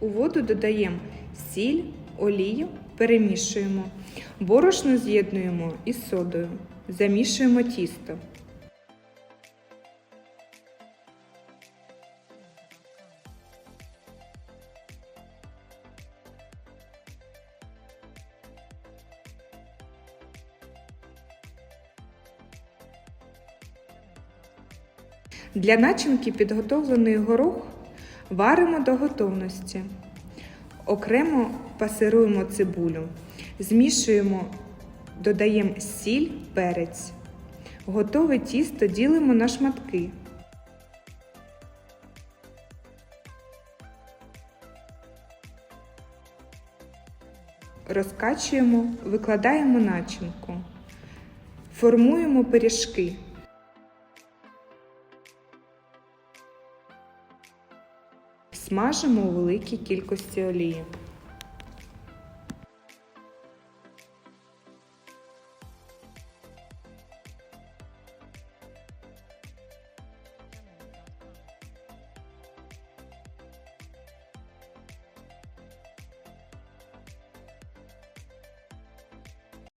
У воду додаємо сіль, олію, перемішуємо. Борошно з'єднуємо із содою. Замішуємо тісто. Для начинки підготовлений горох варимо до готовності. Окремо пасируємо цибулю, змішуємо, додаємо сіль, перець. Готове тісто ділимо на шматки. Розкачуємо, викладаємо начинку. Формуємо пиріжки. Смажимо у великій кількості олії.